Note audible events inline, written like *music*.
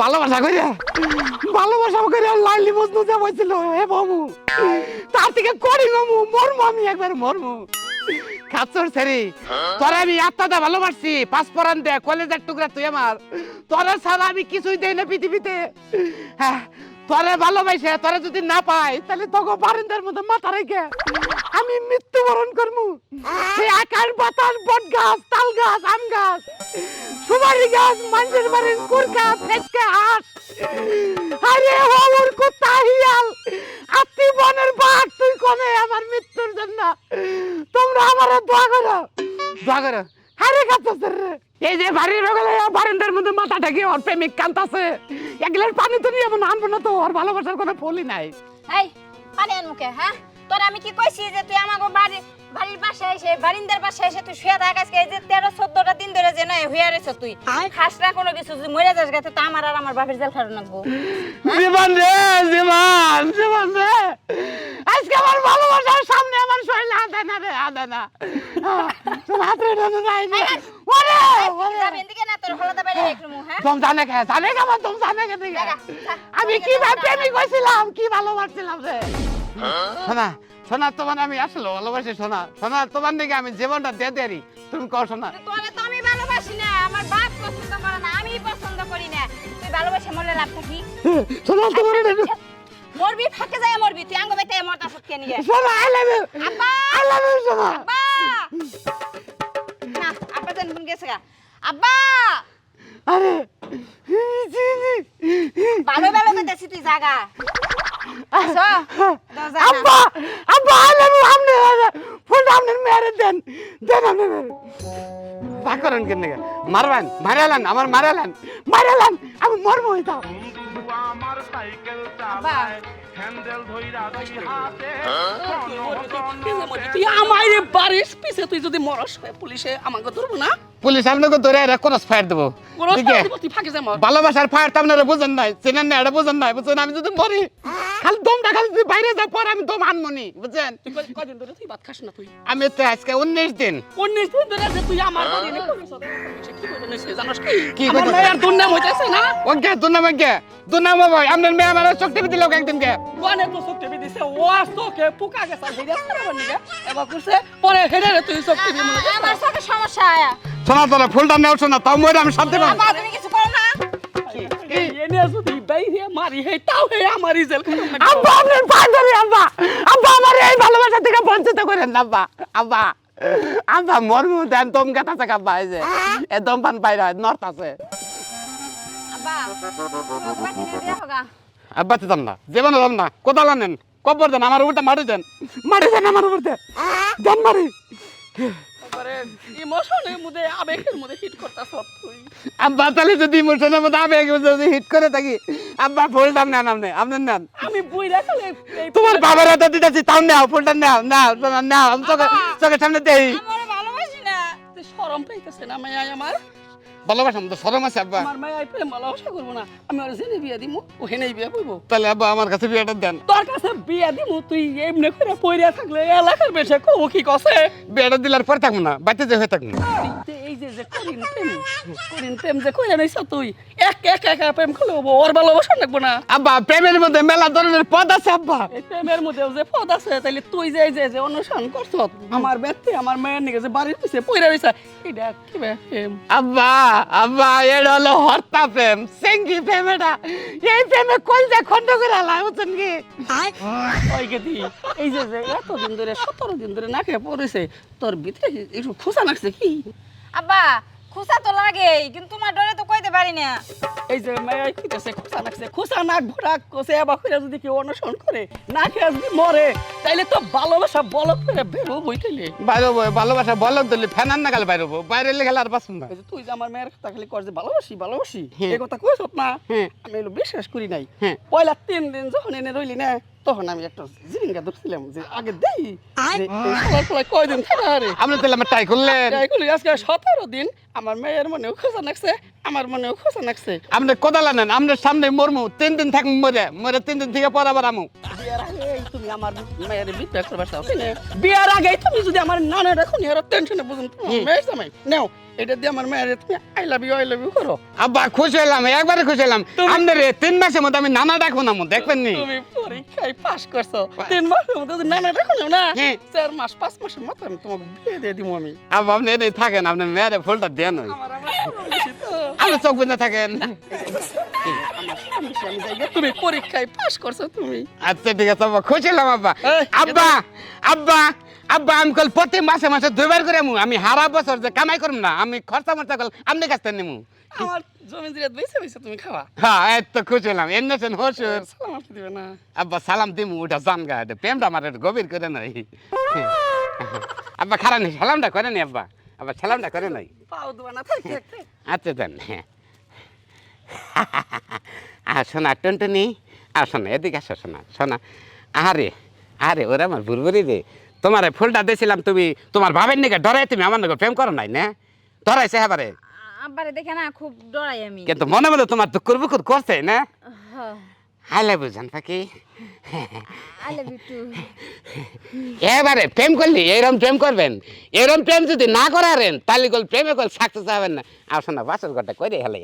ভালোবাসা কইরা ভালোবাসা কইরা লাইলি মজনু যে বইছিল, হে বাবু তার থেকে করি নমু মরমু আমি একবার, মরমু। খাচ্ছর ছেড়ে, তোরা আমি আত্মাটা ভালোবাসছি, পাঁচ পরান দে, কলেজের টুকরা তুই আমার। তোরা ছাড়া আমি কিছুই দেই না পৃথিবীতে। হ্যাঁ ভালোবাসে, তোরা যদি না পাই, তাহলে তোকে বারান্দার মধ্যে মাথা রেখে আমি মৃত্যুবরণ করব বাতাস বট গাছ তাল গাছ আম গাছ সুপারি গাছ মানুষের বাড়ির কুরকা ফেসকে হাঁস। আরে ওর কুত্তা হিয়াল আত্মি বনের বাঘ তুই কমে আমার মৃত্যুর জন্য? তোমরা আমার দোয়া করো। দোয়া করো। আরে কাছে রে। এই যে বাড়ির বগলে বারান্দার মধ্যে মাথা ঢাকি ওর প্রেমিক কান্তাছে এক গ্লাস পানি তো নিয়ে আনব না তো ওর ভালোবাসার কোনো ফলই নাই। এই পানি আনমুখে হ্যাঁ? তোর আমি কি কইছি যে তুই আমাকে বাড়ি বাড়ির পাশে এসে বারিন্দার পাশে এসে তুই শুয়ে থাক আজকে এই যে তেরো চোদ্দটা দিন ধরে যে নয় হইয়া রয়েছ তুই। খাস না কোনো কিছু যদি মরে যাস গেছে তো আমার আর আমার বাপের জেল খাটো নাকবো জীবন রে জীবন জীবন রে। আজকে আমার ভালোবাসার সামনে আমার শরীর আদে না রে আদে না। হাতে টানে নাই রে। ওরে ওরে। এদিকে না তোর হলদা বাইরে একটু হ্যাঁ? তুম জানে কে জানে কে আমার তুম জানে কে আমি কি ভাবে প্রেমিক হয়েছিলাম কি ভালোবাসছিলাম রে। শোনা শোনা তোমার আমি আসলে ভালোবাসি শোনা। শোনা তোমার দিকে আমি জীবনটা দিয়ে দেরি। তুমি কর শোনা। তোরে তো আমি ভালোবাসি না আমার বাপ পছন্দ করে না আমি পছন্দ করি না। তুই ভালোবাসে মরলে লাভ থাকি শোনা তোমার মরবি ফাঁকে যায় মরবি তুই আঙ্গ বেতে মরতা সত্যি নিয়ে শোনা আই লাভ ইউ আব্বা! আই লাভ ইউ শোনা। আব্বা! না আব্বা জান ফোন গেছে গা। আব্বা! আরে ভালো ভালো কইতাছি তুই জাগা। আব্বা আব্বা আই লাভ ইউ আমনে ফুল আমনে মেরে দেন দেন আমনে মেরে তা করেন কেন মারবেন মারালেন আমার মারালেন মারালেন আমি মরবো হইতাম আমার সাইকেল আব্বা। হ্যান্ডেল ধইরা দুই হাতে তুই আমার পিছে তুই যদি মরস পুলিশে আমাকে ধরবো না? পুলিশ আপনাকে ধরে এরা ক্রস ফায়ার দেবো। ভালোবাসার ফায়ার তো আপনারা বুঝেন নাই চেনেন না এটা বুঝেন নাই বুঝছেন আমি যদি মরি। খালি দমটা খালি যদি বাইরে যায় পরে আমি দম আনমনি বুঝছেন? তুই কয়- ধরে তুই ভাত খাস না তুই? আমি তো আজকে উনিশ দিন। উনিশ দিন ধরে যে তুই আমার বাড়ি কি আমার? দুর্নাম হইতেছে না? ওকে দুনাম কে দুনাম ভাই আপনার মেয়ে আমার শক্তি দিল একদিন কে? ওয়ানে তো শক্তি বি দিছে ওয়াস তোকে পুকা গেছে হেরে খারাপ নিগে এবার করছে পরে হেরে তুই মনে আমার সমস্যা আয়া শোনা তোরা ফুলটা নেও শোনা তাও মরে আমি শান্তি পাবো। যদি মারি হে তাও হে আমার জেল। আব্বা আপনার পা ধরে আব্বা। আব্বা আমার এই ভালোবাসা থেকে বঞ্চিত করেন না আব্বা। আব্বা আব্বা মরমু দেন দম আব্বা এই যে। এ দম পান পাইরা নর্থ আছে। আব্বা আব্বা তো না জীবনে দাম না কোদাল আনেন কবর দেন আমার উপরটা মারি দেন। মারি দেন আমার উপর দেন দেন মারি এবারে ইমোশনের মধ্যে আবেগের মধ্যে হিট করতাছ তুই। আব্বা তাহলে যদি ইমোশনের মধ্যে আবেগ যদি হিট করে থাকি আব্বা ফুলটা নেন আপনি আপনি নেন। আমি বুইরা খালে তোমার বাবার হাতে দিতেছি তাও নেও ফুলটা নেও নাও শোনা, নেও আমি চোখে চোখের সামনে দেই। আমার ভালোবাসি না। শরম পাইতেছে না মায়া আমার। ভালোবাসাম তো সরম আছে আব্বা। আমার মায়া প্রেম ভালোবাসা করব না। আমি জেনে বিয়া দিমু করব তাহলে আব্বা আমার কাছে বিয়েটা দেন। তোর কাছে বিয়া দিমু তুই এমনি করে পইরা থাকলে এলাকার বেশে কো কি কসে? বিয়েটা দিলার পরে থাকব না বাচ্চা যে হয়ে থাকব যে যে করিন প্রেম করিন প্রেম যে কইরা নিছ তুই। এক এক এক প্রেম করলে হব, ওর ভালোবাসা লাগবো না। আব্বা প্রেমের মধ্যে মেলা ধরনের পদ আছে আব্বা। এই প্রেমের যে পদ আছে তাইলে তুই যে এই যে যে অনুসরণ করছ আমার ব্যক্তি আমার মায়ের নিকে যে বাড়ির পিছে পইরা রইছে এটা কি প্রেম? আব্বা আব্বা এটা হলো হর্তা প্রেম সেঙ্গি প্রেম এটা এই প্রেমে কল যে খন্ড করে আলা বুঝছেন কি? ওই গেদি এই যে যে এতদিন ধরে সতেরো দিন ধরে না খেয়ে পড়েছে তোর ভিতরে একটু খোসা নাকছে কি? আব্বা খুসা তো লাগেই কিন্তু তোমার ডরে তো কইতে পারি না এই যে মেয়ে কইতেছে খোসা নাকছে খোসা নাক ভরা কষে আবার করে যদি কেউ অনুসরণ করে না খেয়ে যদি মরে তাইলে তো ভালোবাসা বলক করে বেরো বইটাইলে বাইরে হব, ভালোবাসা বলক দিলে ফ্যানার নাগাল বাইরে হব বাইরে লেগে আর পাচ্ছেন না এই যে তুই যে আমার মেয়ের কথা খালি কর যে ভালোবাসি ভালোবাসি হ্যাঁ। এই কথা কইছ না হ্যাঁ। আমি এগুলো বিশ্বাস করি নাই হ্যাঁ। পয়লা তিন দিন যখন এনে রইলি না তখন আমি একটা জিরিঙ্গা ধরছিলাম যে আগে দেই কয়দিন খেলা রে? আপনি তাহলে আমার ট্রাই করলেন। এগুলি আজকে সতেরো দিন আমার মেয়ের মনেও খোঁজা লাগছে আমার মনেও খোঁজা লাগছে আপনি কোদালা নেন আপনার সামনে মরমু তিন দিন থাকুন মরে মরে তিন দিন থেকে পর আবার আমু। বিয়ার আগে তুমি আমার মেয়ের বিদ্যা করবার চাও বিয়ার আগেই তুমি আমি যদি আমার নানা রাখুন এর টেনশনে বুঝুন হুম। মেয়ে নাও এটা দিয়ে আমার মায়ের তুমি I love you I love you করো। আব্বা খুশি হলাম একবারে খুশি হলাম আমাদের তিন মাসের মধ্যে আমি নানা ডাকবো না মো দেখবেন নি? তুমি পরীক্ষায় পাস করছ। তিন মাসের মধ্যে যদি নানা রাখুন না হ্যাঁ। চার মাস পাঁচ মাসের মাথায় আমি তোমাকে বিয়ে দিয়ে দিব আমি। আব্বা আপনি এনে থাকেন আপনি মেয়েরে ফুলটা দেন বেশি চোখ বুঝে থাকেন। আমি যাই তুমি পরীক্ষায় পাস করছ তুমি। আচ্ছা ঠিক আছে আব্বা খুশি হলাম আব্বা। আব্বা আব্বা আব্বা আমি কল প্রতি মাসে মাসে দুইবার করে আমু। আমি হারা বছর যে কামাই করব না আমি খরচা মরচা কল আপনি কাছ থেকে নিমু। আমার জমি জিরাত বেঁচে বেঁচে তুমি খাওয়া হ্যাঁ খুশি হলাম। এনেছেন হসুর সালাম আপনি দিবে না। আব্বা সালাম দিমু ওটা জান এটা প্রেমটা আমার গভীর করে নাই। আব্বা খারাপ নেই সালামটা করে নি আব্বা। আব্বা সালামটা করে নাই। পাও না থাক। আচ্ছা দেন। হ্যাঁ *laughs* শোনা টুনটুনি। আর শোনা এদিকে আসো শোনা শোনা আরে আরে ওরা আমার বুড়বুড়ি রে। তোমার ফুলটা দিয়েছিলাম তুমি তোমার ভাবের নিকে ডরাই তুমি আমার নাকি প্রেম করো নাই না? ডরাইছে হ্যাঁ আব্বারে দেখে না খুব ডরাই আমি। কিন্তু মনে মনে তোমার তো কুরবুকুর করছে না? পাখি আই লাভ ইউ টু এবারে প্রেম করলি এরম প্রেম করবেন। এরম প্রেম যদি না করারেন তাহলে কল প্রেমে কল সাকসেস হবেন না। শোনা বাসর ঘরটা করে হেলে